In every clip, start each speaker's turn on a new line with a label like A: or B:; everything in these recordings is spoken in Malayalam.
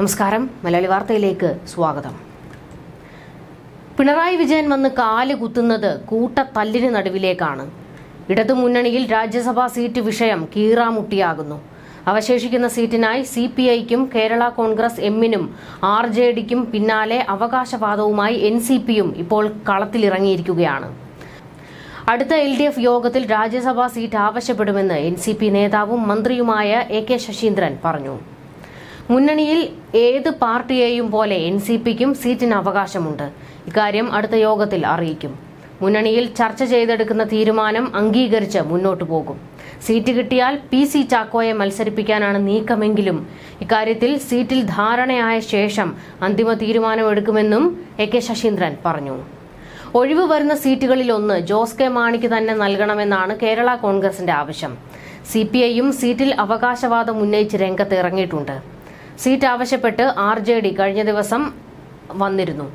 A: നമസ്കാരം. മലയാളി വാർത്തയിലേക്ക് സ്വാഗതം. പിണറായി വിജയൻ വന്ന് കാൽ കുത്തുന്നത് കൂട്ടത്തല്ലിന് നടുവിലേക്കാണ്. ഇടതുമുന്നണിയിൽ രാജ്യസഭാ സീറ്റ് വിഷയം കീറാമുട്ടിയാകുന്നു. അവശേഷിക്കുന്ന സീറ്റിനായി സി പി ഐക്കും കേരള കോൺഗ്രസ് എമ്മിനും ആർ ജെ ഡിക്കും പിന്നാലെ അവകാശവാദവുമായി എൻ സി പിയും ഇപ്പോൾ കളത്തിലിറങ്ങിയിരിക്കുകയാണ്. അടുത്ത എൽ ഡി എഫ് യോഗത്തിൽ രാജ്യസഭാ സീറ്റ് ആവശ്യപ്പെടുമെന്ന് എൻ സി പി നേതാവും മന്ത്രിയുമായ എ കെ ശശീന്ദ്രൻ പറഞ്ഞു. മുന്നണിയിൽ ഏത് പാർട്ടിയെയും പോലെ എൻ സി പിക്കും സീറ്റിന് അവകാശമുണ്ട്. ഇക്കാര്യം അടുത്ത യോഗത്തിൽ അറിയിക്കും. മുന്നണിയിൽ ചർച്ച ചെയ്തെടുക്കുന്ന തീരുമാനം അംഗീകരിച്ച് മുന്നോട്ടു പോകും. സീറ്റ് കിട്ടിയാൽ പി സി ചാക്കോയെ മത്സരിപ്പിക്കാനാണ് നീക്കമെങ്കിലും ഇക്കാര്യത്തിൽ സീറ്റിൽ ധാരണയായ ശേഷം അന്തിമ തീരുമാനമെടുക്കുമെന്നും എ കെ ശശീന്ദ്രൻ പറഞ്ഞു. ഒഴിവ് വരുന്ന സീറ്റുകളിൽ ഒന്ന് ജോസ് കെ മാണിക്ക് തന്നെ നൽകണമെന്നാണ് കേരള കോൺഗ്രസിന്റെ ആവശ്യം. സി പി ഐയും സീറ്റിൽ അവകാശവാദം ഉന്നയിച്ച് രംഗത്ത് ഇറങ്ങിയിട്ടുണ്ട്. സീറ്റ് ആവശ്യപ്പെട്ട് ആർ ജെ ഡി കഴിഞ്ഞ ദിവസം വന്നിരുന്നു.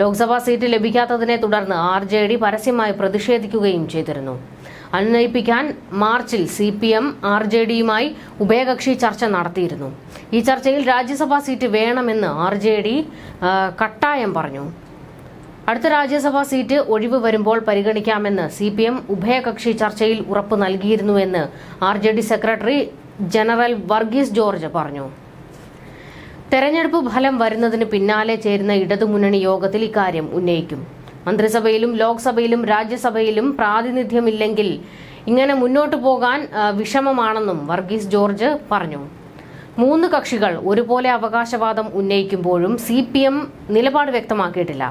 A: ലോക്സഭാ സീറ്റ് ലഭിക്കാത്തതിനെ തുടർന്ന് ആർ ജെ ഡി പരസ്യമായി പ്രതിഷേധിക്കുകയും ചെയ്തിരുന്നു. അനുനയിപ്പിക്കാൻ മാർച്ചിൽ C P M R J ഡിയുമായി ഉഭയകക്ഷി ചർച്ച നടത്തിയിരുന്നു. ഈ ചർച്ചയിൽ രാജ്യസഭാ സീറ്റ് വേണമെന്ന് ആർ ജെ ഡി കട്ടായം പറഞ്ഞു. അടുത്ത രാജ്യസഭാ സീറ്റ് ഒഴിവ് വരുമ്പോൾ പരിഗണിക്കാമെന്ന് സി പി എം ഉഭയകക്ഷി ചർച്ചയിൽ ഉറപ്പ് നൽകിയിരുന്നുവെന്ന് R J D secretary general Varghese George പറഞ്ഞു. തെരഞ്ഞെടുപ്പ് ഫലം വരുന്നതിന് പിന്നാലെ ചേരുന്ന ഇടതുമുന്നണി യോഗത്തിൽ ഇക്കാര്യം ഉന്നയിക്കും. മന്ത്രിസഭയിലും ലോക്സഭയിലും രാജ്യസഭയിലും പ്രാതിനിധ്യമില്ലെങ്കിൽ ഇങ്ങനെ മുന്നോട്ട് പോകാൻ വിഷമമാണെന്നും വർഗീസ് ജോർജ് പറഞ്ഞു. മൂന്ന് കക്ഷികൾ ഒരുപോലെ അവകാശവാദം ഉന്നയിക്കുമ്പോഴും സി നിലപാട് വ്യക്തമാക്കിയിട്ടില്ല.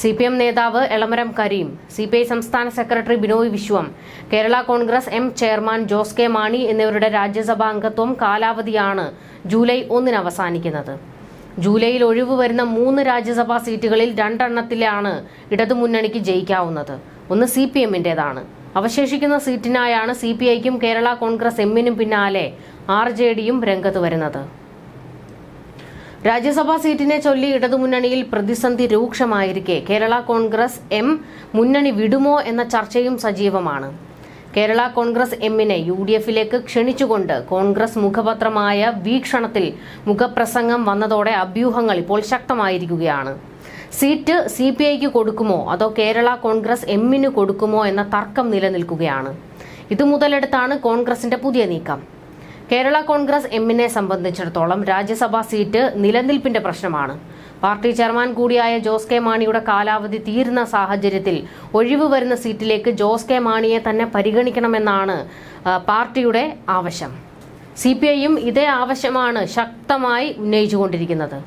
A: സി പി എം നേതാവ് Elamaram Kareem C P I സംസ്ഥാന secretary Binoy Viswam Kerala Congress M chairman Jose K Mani എന്നിവരുടെ രാജ്യസഭാ അംഗത്വം കാലാവധിയാണ് ജൂലൈ ഒന്നിന് അവസാനിക്കുന്നത്. ജൂലൈയിൽ ഒഴിവ് വരുന്ന മൂന്ന് രാജ്യസഭാ സീറ്റുകളിൽ രണ്ടെണ്ണത്തിലാണ് ഇടതുമുന്നണിക്ക് ജയിക്കാവുന്നത്. ഒന്ന് സി പി എമ്മിന്റെതാണ് അവശേഷിക്കുന്ന സീറ്റിനായാണ് സി പി ഐക്കും കേരള കോൺഗ്രസ് എമ്മിനും പിന്നാലെ ആർ ജെ ഡിയും രംഗത്ത് വരുന്നത്. രാജ്യസഭാ സീറ്റിനെ ചൊല്ലി ഇടതുമുന്നണിയിൽ പ്രതിസന്ധി രൂക്ഷമായിരിക്കെ. കേരള കോൺഗ്രസ് എം മുന്നണി വിടുമോ എന്ന ചർച്ചയും സജീവമാണ്. കേരള കോൺഗ്രസ് എമ്മിനെ യു ഡി എഫിലേക്ക് ക്ഷണിച്ചുകൊണ്ട് കോൺഗ്രസ് മുഖപത്രമായ വീക്ഷണത്തിൽ മുഖപ്രസംഗം വന്നതോടെ അഭ്യൂഹങ്ങൾ ഇപ്പോൾ ശക്തമായിരിക്കുകയാണ്. സീറ്റ് സി പി ഐക്ക് കൊടുക്കുമോ? അതോ കേരള കോൺഗ്രസ് എമ്മിന് കൊടുക്കുമോ? എന്ന തർക്കം നിലനിൽക്കുകയാണ്. ഇത് മുതലെടുത്താണ് കോൺഗ്രസിന്റെ പുതിയ നീക്കം. കേരള കോൺഗ്രസ് എമ്മിനെ സംബന്ധിച്ചിടത്തോളം രാജ്യസഭാ സീറ്റ് നിലനിൽപ്പിന്റെ പ്രശ്നമാണ്. പാർട്ടി ചെയർമാൻ കൂടിയായ ജോസ് കെ മാണിയുടെ കാലാവധി തീരുന്ന സാഹചര്യത്തിൽ ഒഴിവ് വരുന്ന സീറ്റിലേക്ക് ജോസ് കെ മാണിയെ തന്നെ പരിഗണിക്കണമെന്നാണ് പാർട്ടിയുടെ ആവശ്യം. സി പി ഐയും ഇതേ ആവശ്യമാണ് ശക്തമായി ഉന്നയിച്ചുകൊണ്ടിരിക്കുന്നത്.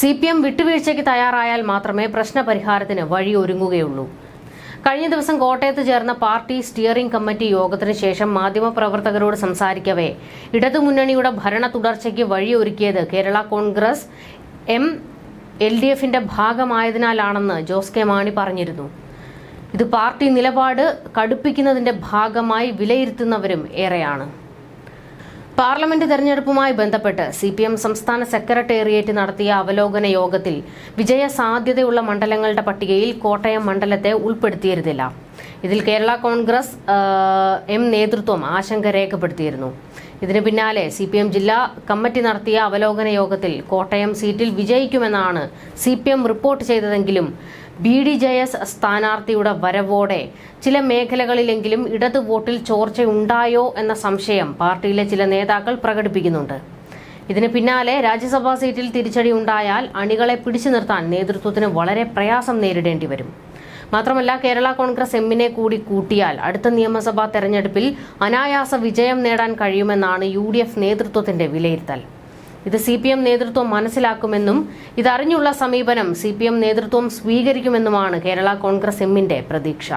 A: സി പി എം വിട്ടുവീഴ്ചയ്ക്ക് തയ്യാറായാൽ മാത്രമേ പ്രശ്നപരിഹാരത്തിന് വഴിയൊരുങ്ങുകയുള്ളൂ. കഴിഞ്ഞ ദിവസം കോട്ടയത്ത് ചേർന്ന പാർട്ടി സ്റ്റിയറിംഗ് കമ്മിറ്റി യോഗത്തിന് ശേഷം മാധ്യമപ്രവർത്തകരോട് സംസാരിക്കവേ. ഇടതുമുന്നണിയുടെ ഭരണ തുടർച്ചയ്ക്ക് വഴിയൊരുക്കിയത് Kerala Congress M L D എഫിന്റെ ഭാഗമായതിനാലാണെന്ന് ജോസ് കെ മാണി പറഞ്ഞിരുന്നു. ഇത് പാർട്ടി നിലപാട് കടുപ്പിക്കുന്നതിന്റെ ഭാഗമായി വിലയിരുത്തുന്നവരും ഏറെയാണ്. പാർലമെന്റ് തെരഞ്ഞെടുപ്പുമായി ബന്ധപ്പെട്ട് സി പി എം സംസ്ഥാന സെക്രട്ടേറിയറ്റ് നടത്തിയ അവലോകന യോഗത്തിൽ വിജയ സാധ്യതയുള്ള മണ്ഡലങ്ങളുടെ പട്ടികയിൽ കോട്ടയം മണ്ഡലത്തെ ഉൾപ്പെടുത്തിയിരുന്നില്ല. ഇതിൽ കേരള കോൺഗ്രസ് എം നേതൃത്വം ആശങ്ക രേഖപ്പെടുത്തിയിരുന്നു. ഇതിന് പിന്നാലെ സി പി എം ജില്ലാ കമ്മിറ്റി നടത്തിയ അവലോകന യോഗത്തിൽ കോട്ടയം സീറ്റിൽ വിജയിക്കുമെന്നാണ് സി പി എം റിപ്പോർട്ട് ചെയ്തതെങ്കിലും ബി ഡി ജെ എസ് സ്ഥാനാർത്ഥിയുടെ വരവോടെ ചില മേഖലകളിലെങ്കിലും ഇടത് വോട്ടിൽ ചോർച്ചയുണ്ടായോ എന്ന സംശയം പാർട്ടിയിലെ ചില നേതാക്കൾ പ്രകടിപ്പിക്കുന്നുണ്ട്. ഇതിന് പിന്നാലെ രാജ്യസഭാ സീറ്റിൽ തിരിച്ചടി ഉണ്ടായാൽ അണികളെ പിടിച്ചു നിർത്താൻ നേതൃത്വത്തിന് വളരെ പ്രയാസം നേരിടേണ്ടി വരും. മാത്രമല്ല കേരള കോൺഗ്രസ് എമ്മിനെ കൂടി കൂട്ടിയാൽ അടുത്ത നിയമസഭാ തെരഞ്ഞെടുപ്പിൽ അനായാസ വിജയം നേടാൻ കഴിയുമെന്നാണ് യു നേതൃത്വത്തിന്റെ വിലയിരുത്തൽ. ഇത് സി പി എം നേതൃത്വം മനസ്സിലാക്കുമെന്നും ഇതറിഞ്ഞുള്ള സമീപനം സി പി എം നേതൃത്വം സ്വീകരിക്കുമെന്നുമാണ് കേരള കോൺഗ്രസ് എമ്മിന്റെ പ്രതീക്ഷ.